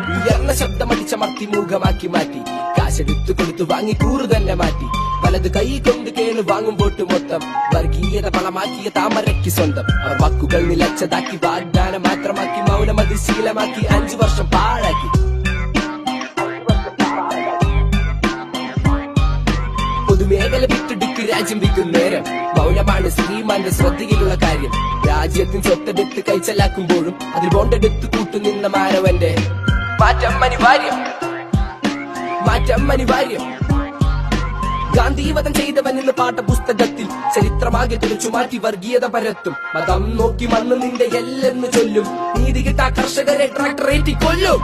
ഉയർന്ന ശബ്ദമടിച്ചമർത്തി മൂകമാക്കി മാറ്റി. കാശെടുത്തു കൊടുത്തു വാങ്ങി കൂറു തന്നെ മാറ്റി. വലത് കൈ കൊണ്ട് കേണു വാങ്ങും പോട്ട് മൊത്തം. വർഗീയത പണമാക്കിയ താമരയ്ക്ക് സ്വന്തം. അവർ വാക്കുകൾ നിലച്ചതാക്കി വാഗ്ദാനം മാത്രമാക്കി മൗനമതി ശീലമാക്കി അഞ്ചു വർഷം പാഴാക്കി. വിൽക്കും നേരം. മൗനമാണ് ശ്രീമാന്റെ ശ്രദ്ധയിലുള്ള കാര്യം. രാജ്യത്തിന് സ്വത്തെടുത്ത് കൈച്ചലാക്കുമ്പോഴും അതിൽ ബോണ്ടെടുത്ത് കൂട്ടുനിന്ന മാനവന്റെ. മാറ്റം അനിവാര്യം മാറ്റം അനിവാര്യം ഗാന്ധിവധം ചെയ്തവൻ എന്ന് പാഠപുസ്തകത്തിൽ ചരിത്രമാകെ തുറച്ചു മാറ്റി വർഗീയത പരത്തും. മതം നോക്കി മണ്ണ് നിന്റെ എല്ലെന്ന് ചൊല്ലും. നീതി കിട്ടാ കർഷകരെ ട്രാക്ടറേറ്റി കൊല്ലും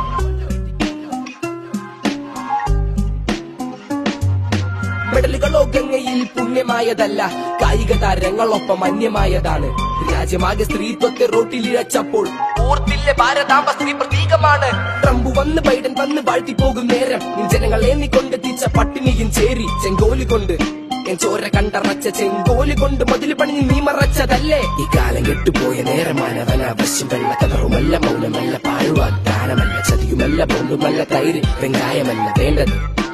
മെഡലുകളോ ഗംഗയിൽ പുണ്യമായതല്ല. കായിക താരങ്ങളൊപ്പം അന്യമായതാണ്. രാജ്യമാകെ സ്ത്രീത്വത്തെ റോട്ടിലിഴച്ചപ്പോൾ ഓർത്തില്ലേ ഭാരതാമ്പ സ്ത്രീ പ്രതീകമാണ്. ട്രംപ് വന്ന് ബൈഡൻ വന്ന് വാഴ്ത്തി പോകും നേരം. ജനങ്ങളെ നീ കൊണ്ടെത്തിച്ച പട്ടിണിയും ചേരി ചെങ്കോലി കൊണ്ട്. ചോര കണ്ടറച്ച ചെങ്കോലി കൊണ്ട് മതിൽ പണിഞ്ഞ് നീ ഈ കാലം കെട്ടുപോയ നേരമാണ് അവനാവശ്യം വെള്ള കളറുമല്ല മൗനമല്ല പാഴുവാഗ്ദാനമല്ല ചതിയുമല്ല ബോണ്ടുമല്ല തൈര്. വെങ്കായമല്ല വേണ്ടത്.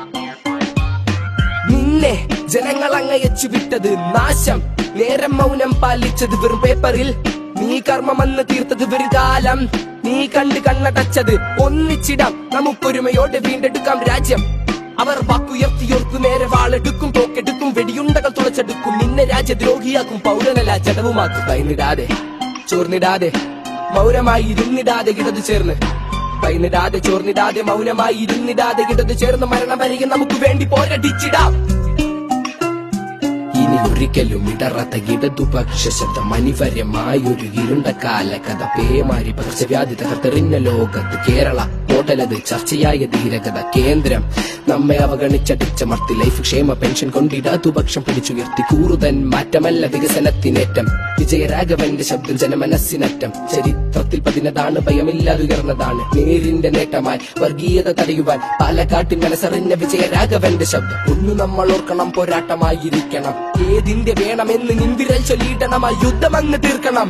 നിന്നെ ജനങ്ങൾ അങ്ങയച്ചു വിട്ടത് നാശം. നേരം മൗനം പാലിച്ചത് വെറും പേപ്പറിൽ. നീ കർമ്മമെന്ന് തീർത്തത് വെറു കാലം. നീ കണ്ട് കണ്ണടച്ചത് ഒന്നിച്ചിടാം. നമുക്കൊരുമയോടെ വീണ്ടെടുക്കാം രാജ്യം. അവർ വാക്കുയർത്തിയോർക്കു നേരെ വാളെടുക്കും തോക്കെടുക്കും വെടിയുണ്ടകൾ തുളച്ചെടുക്കും. നിന്നെ രാജ്യദ്രോഹിയാക്കും പൗരനല്ല ചടവുമാക്കും കൈനിടാതെ ചോർന്നിടാതെ മൗരമായി ഇരുന്നിടാതെ ഇടതു ചേർന്ന്. ഭയന്നിടാതെ ചോർന്നിടാതെ മൗനമായി ഇരുന്നിടാതെ ഇടത് ചേർന്ന് മരണം വരികെ നമുക്ക് വേണ്ടി പോരടിച്ചിടാം ഇനി ഒരിക്കലും ഇടറാത്ത ഇടതുപക്ഷ ശബ്ദം അനിവാര്യമായൊരു ഇരുണ്ട കാലകഥ പേമാരി പകർച്ചവ്യാധി തകർത്തെറിഞ്ഞ ലോകത്ത് കേരള മോഡലത് ചർച്ചയായ ധീരകഥ കേന്ദ്രം. നമ്മെ അവഗണിച്ചടിച്ചമർത്തി ലൈഫ് ക്ഷേമ പെൻഷൻ കൊണ്ട് ഇടതുപക്ഷം പിടിച്ചുയർത്തി കൂറുതൻ മാറ്റമല്ല വികസനത്തിനേറ്റം. വിജയരാഘവന്റെ ശബ്ദം ജനമനസ്സിനറ്റം. ചരിത്രത്തിൽ പതിനതാണ് ഭയമില്ലാതെ ഉയർന്നതാണ് നേരിന്റെ നേട്ടമായി വർഗീയത തടയുവാൻ പാലക്കാട്ടിൽ മനസ്സറിഞ്ഞ വിജയരാഘവന്റെ ശബ്ദം. ഒന്ന് നമ്മൾ ഓർക്കണം പോരാട്ടമായിരിക്കണം. ഏതിന്റെ വേണമെന്ന് നിന്തിരൽ ചൊല്ലിയിട്ടണം ആ യുദ്ധം അങ്ങ് തീർക്കണം.